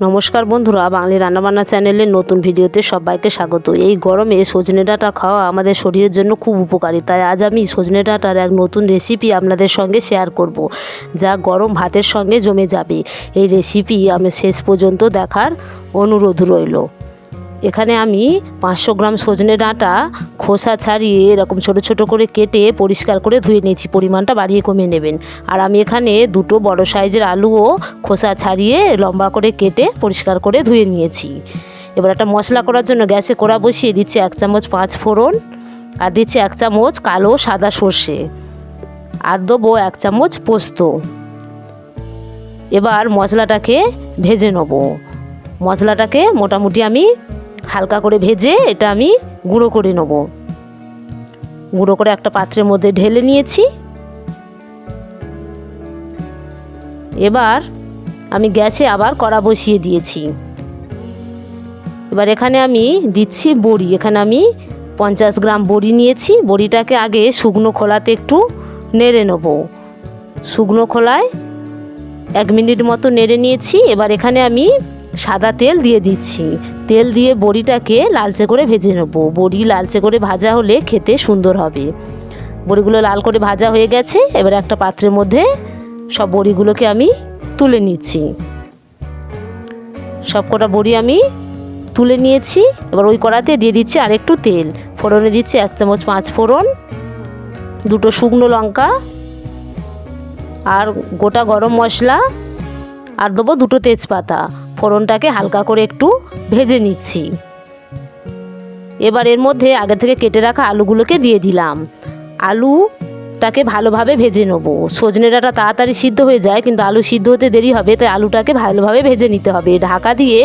নমস্কার বন্ধুরা, বাঙালি রান্নাবান্না চ্যানেলের নতুন ভিডিওতে সবাইকে স্বাগত। এই গরমে সজনে ডাঁটা খাওয়া আমাদের শরীরের জন্য খুব উপকারী। তাই আজ আমি সজনে ডাঁটার এক নতুন রেসিপি আপনাদের সঙ্গে শেয়ার করব, যা গরম ভাতের সঙ্গে জমে যাবে। এই রেসিপি আমি শেষ পর্যন্ত দেখার অনুরোধ রইল। এখানে আমি পাঁচশো গ্রাম সজনে ডাঁটা, খোসা ছাড়িয়ে এরকম ছোট ছোট করে কেটে পরিষ্কার করে ধুয়ে নিয়েছি। পরিমাণটা বাড়িয়ে কমিয়ে নেবেন। আর আমি এখানে দুটো বড় সাইজের আলুও খোসা ছাড়িয়ে লম্বা করে কেটে পরিষ্কার করে ধুয়ে নিয়েছি। এবার একটা মশলা করার জন্য গ্যাসে কড়া বসিয়ে দিচ্ছি এক চামচ পাঁচ ফোড়ন আর দিচ্ছি এক চামচ কালো সাদা সর্ষে। আর দেবো এক চামচ পোস্ত। এবার মশলাটাকে ভেজে নেব। মশলাটাকে মোটামুটি আমি হালকা করে ভেজে এটা আমি গুঁড়ো করে নেব। গুঁড়ো করে একটা পাত্রের মধ্যে ঢেলে নিয়েছি। এবার আমি গ্যাসে আবার কড়া বসিয়ে দিয়েছি। এবার এখানে আমি দিচ্ছি বড়ি। এখানে আমি পঞ্চাশ গ্রাম বড়ি নিয়েছি। বড়িটাকে আগে শুকনো খোলাতে একটু নেড়ে নেব। শুকনো খোলায় এক মিনিট মতো নেড়ে নিয়েছি। এবার এখানে আমি সাদা তেল দিয়ে দিচ্ছি। তেল দিয়ে বড়িটাকে লালচে করে ভেজে নেব। বড়ি লালচে করে ভাজা হলে খেতে সুন্দর হবে। বড়িগুলো লাল করে ভাজা হয়ে গেছে, এবার একটা পাত্রের মধ্যে সব বড়িগুলোকে আমি তুলে নিচ্ছি। সব কটা বড়ি আমি তুলে নিয়েছি, এবার ওই কড়াতে দিয়ে দিচ্ছি আরেকটু তেল। ফোড়নে দিচ্ছি এক চামচ পাঁচ ফোড়ন, দুটো শুকনো লঙ্কা, আর গোটা গরম মশলা, আর দেবো দুটো তেজপাতা। ফোড়নটাকে হালকা করে একটু ভেজে নিচ্ছি। এবার এর মধ্যে আগে থেকে কেটে রাখা আলুগুলোকে দিয়ে দিলাম। আলুটাকে ভালোভাবে ভেজে নেব। সজনে ডাঁটা তাড়াতাড়ি সিদ্ধ হয়ে যায়, কিন্তু আলু সিদ্ধ হতে দেরি হবে, তাই আলুটাকে ভালোভাবে ভেজে নিতে হবে। ঢাকা দিয়ে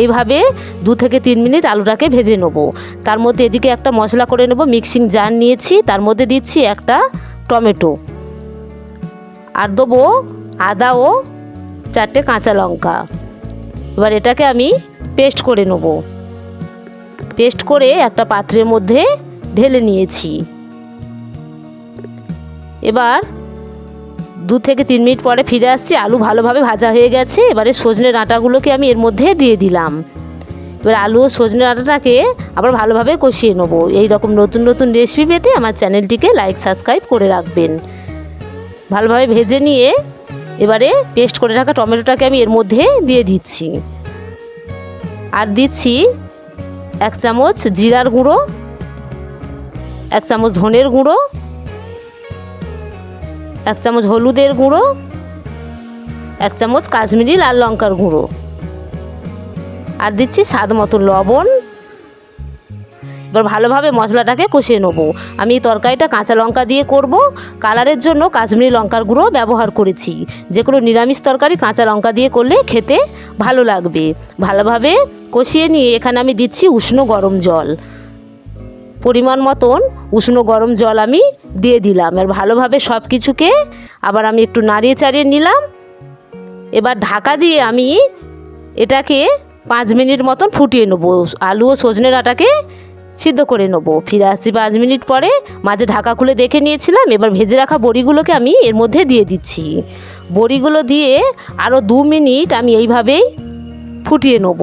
এইভাবে দু থেকে তিন মিনিট আলুটাকে ভেজে নেব। তার মধ্যে এদিকে একটা মশলা করে নেব, মিক্সিং জার নিয়েছি, তার মধ্যে দিচ্ছি একটা টমেটো। আর দেবো আদা ও চারটে কাঁচা লঙ্কা। এবার এটাকে আমি পেস্ট করে নেব। পেস্ট করে একটা পাত্রের মধ্যে ঢেলে নিয়েছি। এবার দু থেকে তিন মিনিট পরে ফিরে আসছি, আলু ভালোভাবে ভাজা হয়ে গেছে। এবারে সজনে ডাঁটাগুলোকে আমি এর মধ্যে দিয়ে দিলাম। এবার আলু ও সজনে ডাঁটাটাকে আবার ভালোভাবে কষিয়ে নেব। এই রকম নতুন নতুন রেসিপি পেতে আমার চ্যানেলটিকে লাইক সাবস্ক্রাইব করে রাখবেন। ভালোভাবে ভেজে নিয়ে এবারে পেস্ট করে রাখা টমেটোটাকে আমি এর মধ্যে দিয়ে দিচ্ছি। আর দিচ্ছি এক চামচ জিরার গুঁড়ো, এক চামচ ধনের গুঁড়ো, এক চামচ হলুদের গুঁড়ো, এক চামচ কাশ্মীরি লাল লঙ্কার গুঁড়ো। আর দিচ্ছি স্বাদ মতো লবণ। এবার ভালোভাবে মশলাটাকে কষিয়ে নেব। আমি এই তরকারিটা কাঁচা লঙ্কা দিয়ে করব। কালারের জন্য কাশ্মীরি লঙ্কার গুঁড়ো ব্যবহার করেছি। যে কোনো নিরামিষ তরকারি কাঁচা লঙ্কা দিয়ে করলে খেতে ভালো লাগবে। ভালোভাবে কষিয়ে নিয়ে এখানে আমি দিচ্ছি উষ্ণ গরম জল। পরিমাণ মতন উষ্ণ গরম জল আমি দিয়ে দিলাম। আর ভালোভাবে সব কিছুকে আবার আমি একটু নাড়িয়ে চাড়িয়ে নিলাম। এবার ঢাকা দিয়ে আমি এটাকে পাঁচ মিনিট মতন ফুটিয়ে নেব। আলু ও সজনে ডাঁটাকে সিদ্ধ করে নেব। ফিরে আসছি পাঁচ মিনিট পরে। মাঝে ঢাকা খুলে দেখে নিয়েছিলাম। এবার ভেজে রাখা বড়িগুলোকে আমি এর মধ্যে দিয়ে দিচ্ছি। বড়িগুলো দিয়ে আরও দু মিনিট আমি এইভাবেই ফুটিয়ে নেব।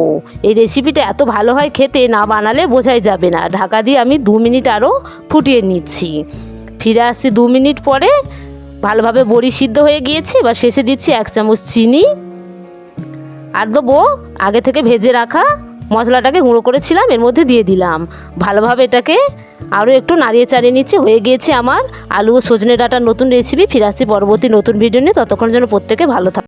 এই রেসিপিটা এত ভালো হয় খেতে, না বানালে বোঝাই যাবে না। ঢাকা দিয়ে আমি দু মিনিট আরও ফুটিয়ে নিচ্ছি। ফিরে আসছি দু মিনিট পরে। ভালোভাবে বড়ি সিদ্ধ হয়ে গিয়েছে। এবার শেষে দিচ্ছি এক চামচ চিনি। আর দেবো আগে থেকে ভেজে রাখা মশলাটাকে গুঁড়ো করেছিলাম, এর মধ্যে দিয়ে দিলাম। ভালোভাবে এটাকে আরও একটু নাড়িয়ে চাড়িয়ে নিচ্ছে। হয়ে গিয়েছে আমার আলু ও সজনে ডাটার নতুন রেসিপি ফিরে আসছি পরবর্তী নতুন ভিডিও নিয়ে। ততক্ষণ যেন প্রত্যেকে ভালো থাকে